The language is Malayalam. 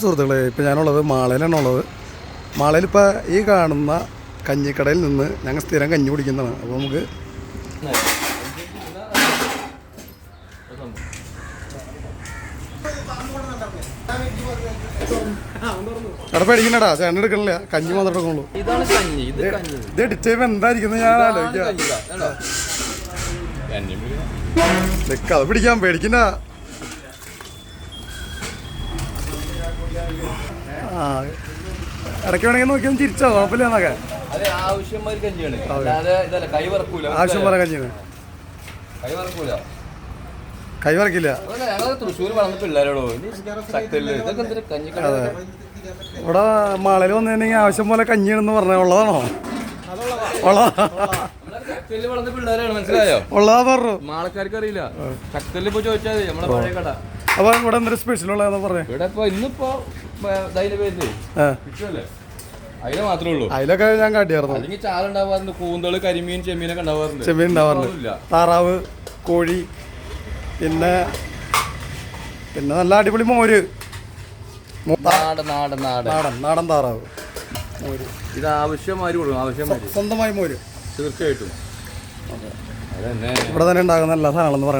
സുഹൃത്തുക്കളെ ഇപ്പം ഞാനുള്ളത് മാളയിലാണ് ഉള്ളത് മാളയിൽ ഇപ്പോൾ ഈ കാണുന്ന കഞ്ഞിക്കടയിൽ നിന്ന് ഞങ്ങൾ സ്ഥിരം കഞ്ഞി കുടിക്കുന്നതാണ്. അപ്പോൾ നമുക്ക് പേടിക്കണടാ. ചേട്ടൻ എടുക്കണില്ല കഞ്ഞി മാത്രമേ എടുക്കുള്ളൂ ഇത് ഞാൻ ആലോചിക്കാം. അത് പിടിക്കാൻ പേടിക്കണ്ട. ആ ഇടയ്ക്ക് വേണമെങ്കിൽ നോക്കിയാൽ ചിരിച്ചോ കുഴപ്പമില്ല എന്നൊക്കെ. അത് ആവശ്യമായ കഞ്ഞിയാണ്. അല്ലാതെ ഇതല്ല കൈ വറക്കൂല. ആവശ്യം പോലെ കഞ്ഞിന് കൈ വറക്കൂല. കൈ വറക്കില്ല. തൃശ്ശൂർ വളർന്ന പിള്ളേരോടോ ഇതൊക്കെ എന്തൊരു കഞ്ഞിക്കട ഇവിടെ മാളയിൽ വന്നിട്ടുണ്ടെങ്കിൽ ആവശ്യം പോലെ കഞ്ഞിയാണെന്ന് പറഞ്ഞ ഉള്ളതാണോ? ഉള്ളതാ. ശക്തിയിൽ വളർന്ന പിള്ളേരാണ് മനസ്സിലായോ? ഉള്ളതാ പറഞ്ഞു മാളക്കാർക്ക് അറിയില്ല ശക്തിയിൽ ഇപ്പൊ ചോദിച്ചാൽ നമ്മളെ പഴയ കട. അപ്പൊ ഇവിടെ എന്തൊരു സ്പെഷ്യൽ ഉള്ളതെന്ന് പറഞ്ഞു? ഇവിടെ ഇപ്പൊ ഇന്നിപ്പോ അതിന്റെ അതിനെ മാത്രമേ ഉള്ളൂ. അതിലൊക്കെ ഞാൻ കാട്ടിയായിരുന്നു. അല്ലെങ്കിൽ ചാല ഉണ്ടാവാറുണ്ട് കൂന്തൾ കരിമീൻ ചെമ്മീനൊക്കെ ഉണ്ടാവാറുണ്ട്. ചെമ്മീൻ ഉണ്ടാവാറുണ്ട്. താറാവ് കോഴി പിന്നെ പിന്നെ നല്ല അടിപൊളി മോര്. നാടൻ നാടൻ നാടൻ. നാടൻ നാടൻ താറാവ്. മോര്. ഇത് ആവശ്യമായി കൊടുക്കും ആവശ്യമായി സ്വന്തമായി മോര്. തീർച്ചയായിട്ടും. ഇവിടെ തന്നെ ഉണ്ടാകുന്ന എല്ലാ സാധനങ്ങളെന്ന് പറയുന്നത്